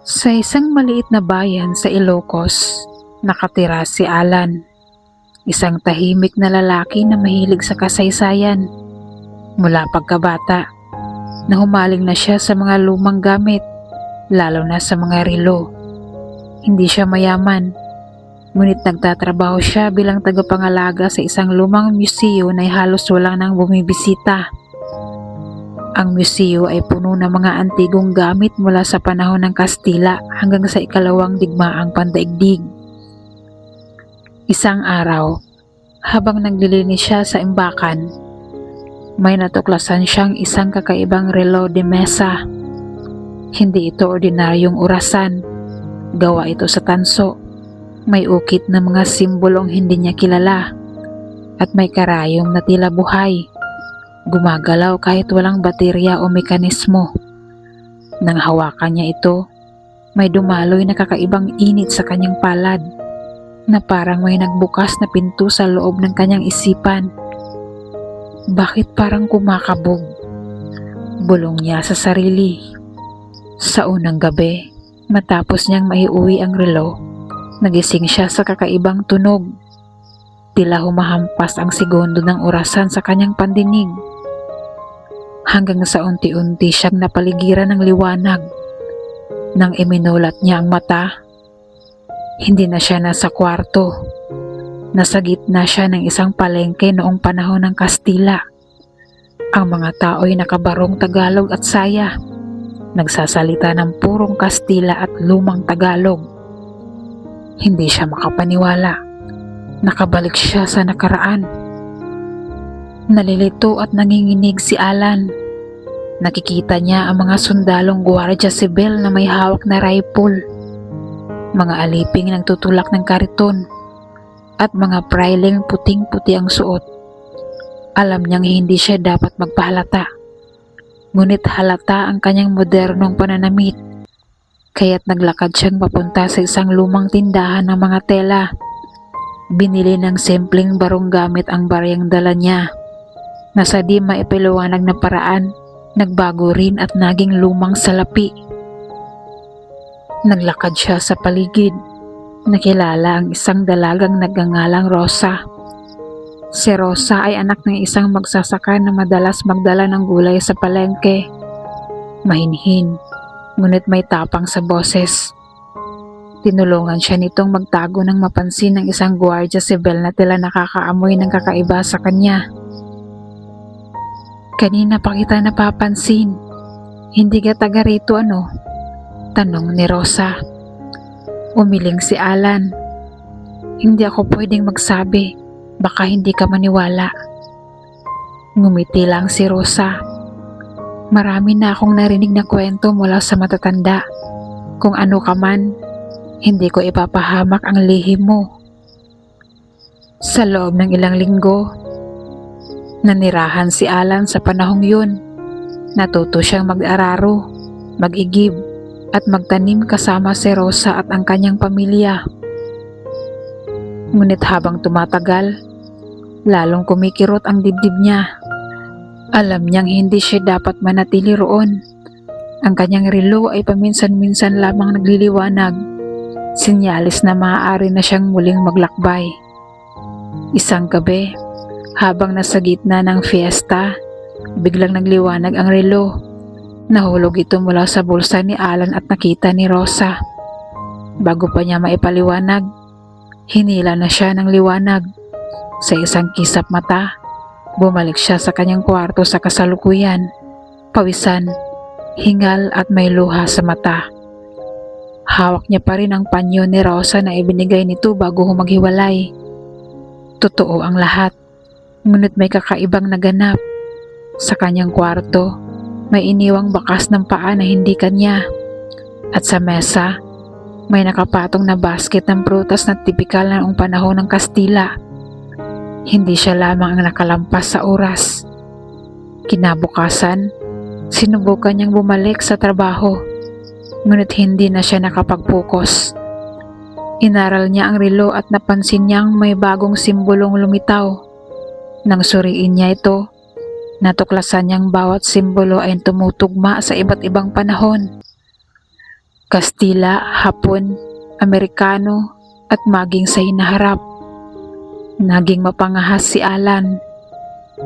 Sa isang maliit na bayan sa Ilocos, nakatira si Alan. Isang tahimik na lalaki na mahilig sa kasaysayan. Mula pagkabata, nahumaling na siya sa mga lumang gamit, lalo na sa mga relo. Hindi siya mayaman, ngunit nagtatrabaho siya bilang tagapangalaga sa isang lumang museo na halos walang nang bumibisita. Ang museo ay puno ng mga antigong gamit mula sa panahon ng Kastila hanggang sa ikalawang digmaang pandaigdig. Isang araw, habang naglilinis siya sa imbakan, may natuklasan siyang isang kakaibang relo de mesa. Hindi ito ordinaryong orasan. Gawa ito sa tanso. May ukit na mga simbolong hindi niya kilala at may karayom na tila buhay. Gumagalaw kahit walang baterya o mekanismo. Nang hawakan niya ito, may dumaloy na kakaibang init sa kanyang palad na parang may nagbukas na pinto sa loob ng kanyang isipan. Bakit parang kumakabog? Bulong niya sa sarili. Sa unang gabi, matapos niyang maiuwi ang relo, nagising siya sa kakaibang tunog. Tila humahampas ang segundo ng orasan sa kanyang pandinig hanggang sa unti-unti siyang napaligiran ng liwanag. Nang iminulat niya ang mata, hindi na siya nasa kwarto. Nasa gitna siya ng isang palengke noong panahon ng Kastila. Ang mga tao'y nakabarong Tagalog at saya. Nagsasalita ng purong Kastila at lumang Tagalog. Hindi siya makapaniwala. Nakabalik siya sa nakaraan. Nalilito at nanginginig si Alan. Nakikita niya ang mga sundalong gwardiya sibil na may hawak na rifle, mga aliping nagtutulak ng kariton, at mga priling puting-puti ang suot. Alam niyang hindi siya dapat magpahalata. Ngunit halata ang kanyang modernong pananamit. Kaya't naglakad siyang papunta sa isang lumang tindahan ng mga tela. Binili ng simpleng barong gamit ang baryang dala niya na sa di maipaliwanag na paraan, nagbago rin at naging lumang salapi. Naglakad siya sa paligid. Nakilala ang isang dalagang nagangalang Rosa. Si Rosa ay anak ng isang magsasaka na madalas magdala ng gulay sa palengke. Mahinhin, ngunit may tapang sa boses. Tinulungan siya nitong magtago ng mapansin ng isang gwardiya sibil na tila nakakaamoy ng kakaiba sa kanya. Kanina pa kita napapansin. Hindi ka taga rito ano? Tanong ni Rosa. Umiling si Alan. Hindi ako pwedeng magsabi. Baka hindi ka maniwala. Ngumiti lang si Rosa. Marami na akong narinig na kwento mula sa matatanda. Kung ano ka man, hindi ko ipapahamak ang lihim mo. Sa loob ng ilang linggo, Nanirahan si Alan sa panahong yun. Natuto siyang mag-araro, mag-igib, at magtanim kasama si Rosa at ang kanyang pamilya. Ngunit habang tumatagal, lalong kumikirot ang dibdib niya. Alam niyang hindi siya dapat manatili roon. Ang kanyang relo ay paminsan-minsan lamang nagliliwanag. Sinyalis na maaari na siyang muling maglakbay. Isang gabi, habang nasa gitna ng fiesta, biglang nagliwanag ang relo. Nahulog ito mula sa bulsa ni Alan at nakita ni Rosa. Bago pa niya maipaliwanag, hinila na siya ng liwanag. Sa isang kisap mata, bumalik siya sa kanyang kwarto sa kasalukuyan. Pawisan, hingal at may luha sa mata. Hawak niya pa rin ang panyo ni Rosa na ibinigay nito bago humaghiwalay. Totoo ang lahat. Ngunit may kakaibang naganap. Sa kanyang kwarto, may iniwang bakas ng paa na hindi kanya. At sa mesa, May nakapatong na basket ng prutas na tipikal na noong panahon ng Kastila. Hindi siya lamang ang nakalampas sa oras. Kinabukasan, sinubukan niyang bumalik sa trabaho. Ngunit hindi na siya nakapag-focus. Inaral niya ang relo at napansin niyang may bagong simbolong lumitaw. Nang suriin niya ito, natuklasan niyang bawat simbolo ay tumutugma sa iba't ibang panahon. Kastila, Hapon, Amerikano, at maging sa hinaharap. Naging mapangahas si Alan.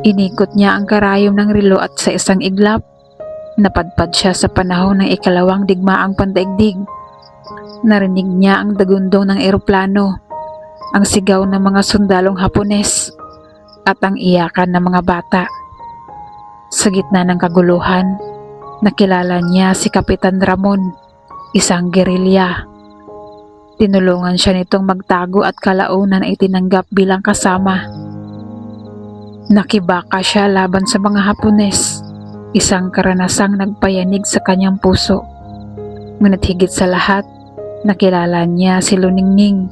Inikot niya ang karayom ng relo at sa isang iglap, napadpad siya sa panahon ng ikalawang digmaang pandaigdig. Narinig niya ang dagundong ng eroplano, ang sigaw ng mga sundalong Hapones, at ang iyakan ng mga bata. Sa gitna ng kaguluhan, nakilala niya si Kapitan Ramon, isang gerilya. Tinulungan siya nitong magtago at kalaunan ay tinanggap bilang kasama. Nakibaka siya laban sa mga Hapones, isang karanasang nagpayanig sa kanyang puso. Ngunit higit sa lahat, nakilala niya si Luningning,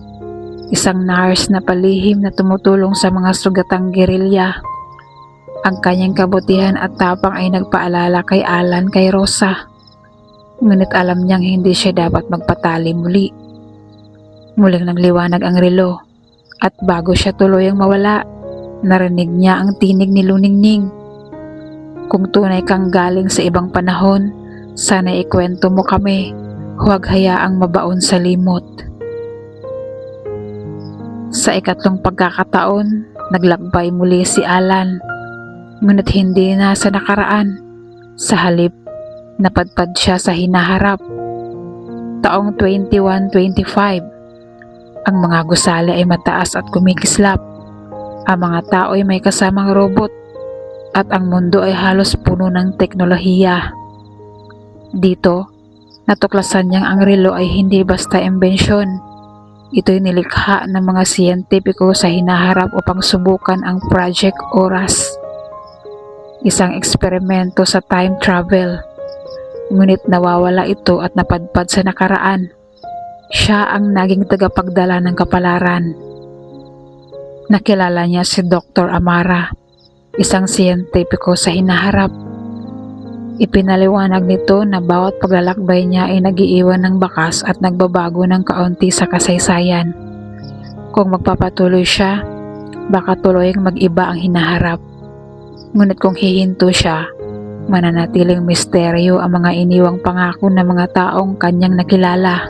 isang nurse na palihim na tumutulong sa mga sugatang gerilya. Ang kanyang kabutihan at tapang ay nagpaalala kay Alan kay Rosa. Ngunit alam niyang hindi siya dapat magpatali muli. Muling nagliwanag ang relo at bago siya tuluyang mawala, narinig niya ang tinig ni Luningning. Kung tunay kang galing sa ibang panahon, sana ikwento mo kami, huwag hayaang mabaon sa limot. Sa ikatlong pagkakataon, naglakbay muli si Alan. Ngunit hindi na sa nakaraan. Sa halip, napadpad siya sa hinaharap. Taong 2125. Ang mga gusali ay mataas at kumikislap. Ang mga tao ay may kasamang robot at ang mundo ay halos puno ng teknolohiya. Dito, natuklasan niyang ang relo ay hindi basta imbensyon. Ito'y nilikha ng mga siyentipiko sa hinaharap upang subukan ang Project Oras. Isang eksperimento sa time travel. Ngunit nawawala ito at napadpad sa nakaraan. Siya ang naging tagapagdala ng kapalaran. Nakilala niya si Dr. Amara, isang siyentipiko sa hinaharap. Ipinaliwanag nito na bawat paglalakbay niya ay nagiiwan ng bakas at nagbabago ng kaunti sa kasaysayan. Kung magpapatuloy siya, baka tuloying mag-iba ang hinaharap. Ngunit kung hihinto siya, mananatiling misteryo ang mga iniwang pangako ng mga taong kanyang nakilala.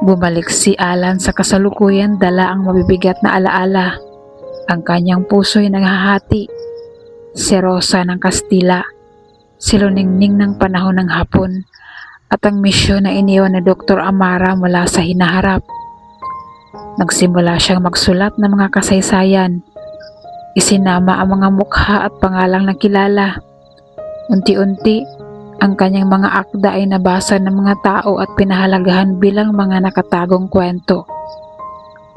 Bumalik si Alan sa kasalukuyan dala ang mabibigat na alaala. Ang kanyang puso'y naghahati. Si Rosa ng Kastila, si Luningning ng panahon ng hapon, at ang misyon na iniwan ni Dr. Amara mula sa hinaharap. Nagsimula siyang magsulat ng mga kasaysayan. Isinama ang mga mukha at pangalang nakilala. Unti-unti, ang kanyang mga akda ay nabasa ng mga tao at pinahalagahan bilang mga nakatagong kwento.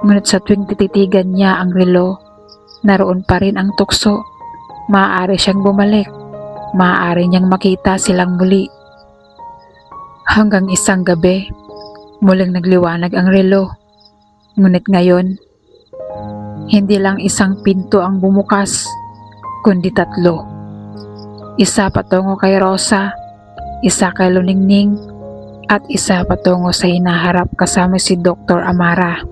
Ngunit sa tuwing tititigan niya ang relo, naroon pa rin ang tukso. Maaari siyang bumalik. Maaari niyang makita silang muli. Hanggang isang gabi, muling nagliwanag ang relo. Ngunit ngayon, hindi lang isang pinto ang bumukas, kundi tatlo. Isa patungo kay Rosa, isa kay Luningning, at isa patungo sa hinaharap kasama si Dr. Amara.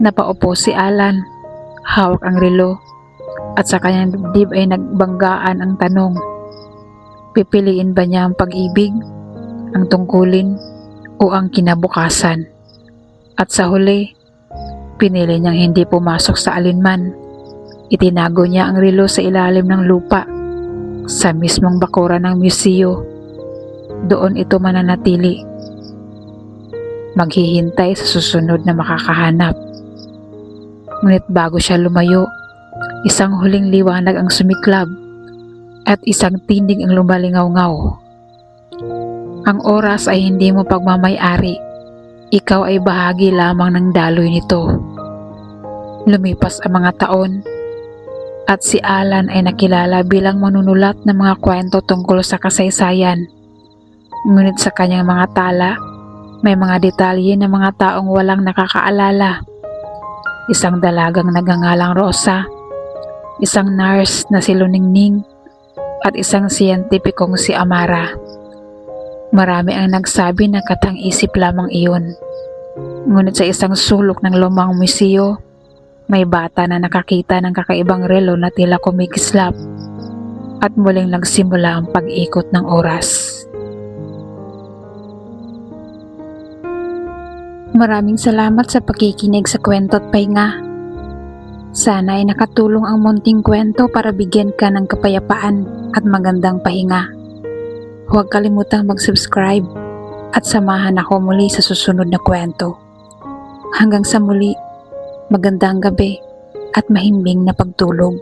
Napaupo si Alan, hawak ang relo, at sa kanyang dibdib ay nagbanggaan ang tanong. Pipiliin ba niya ang pag-ibig, ang tungkulin, o ang kinabukasan? At sa huli, pinili niyang hindi pumasok sa alinman. Itinago niya ang relo sa ilalim ng lupa, sa mismong bakura ng museo. Doon ito mananatili. Maghihintay sa susunod na makakahanap. Ngunit bago siya lumayo, isang huling liwanag ang sumiklab at isang tindig ang lumalingaw-ngaw. Ang oras ay hindi mo pagmamayari. Ikaw ay bahagi lamang ng daloy nito. Lumipas ang mga taon at si Alan ay nakilala bilang manunulat ng mga kwento tungkol sa kasaysayan. Ngunit sa kanyang mga tala, May mga detalye ng mga taong walang nakakaalala. Isang dalagang nagangalang Rosa, isang nurse na si Luningning, at isang siyentipikong si Amara. Marami ang nagsabi na katang-isip lamang iyon. Ngunit sa isang sulok ng lumang museo, may bata na nakakita ng kakaibang relo na tila kumikislap at muling nagsimula ang pag-ikot ng oras. Maraming salamat sa pakikinig sa kwento at pahinga. Sana ay nakatulong ang munting kwento para bigyan ka ng kapayapaan at magandang pahinga. Huwag kalimutang mag-subscribe at samahan ako muli sa susunod na kwento. Hanggang sa muli, magandang gabi at mahimbing na pagtulog.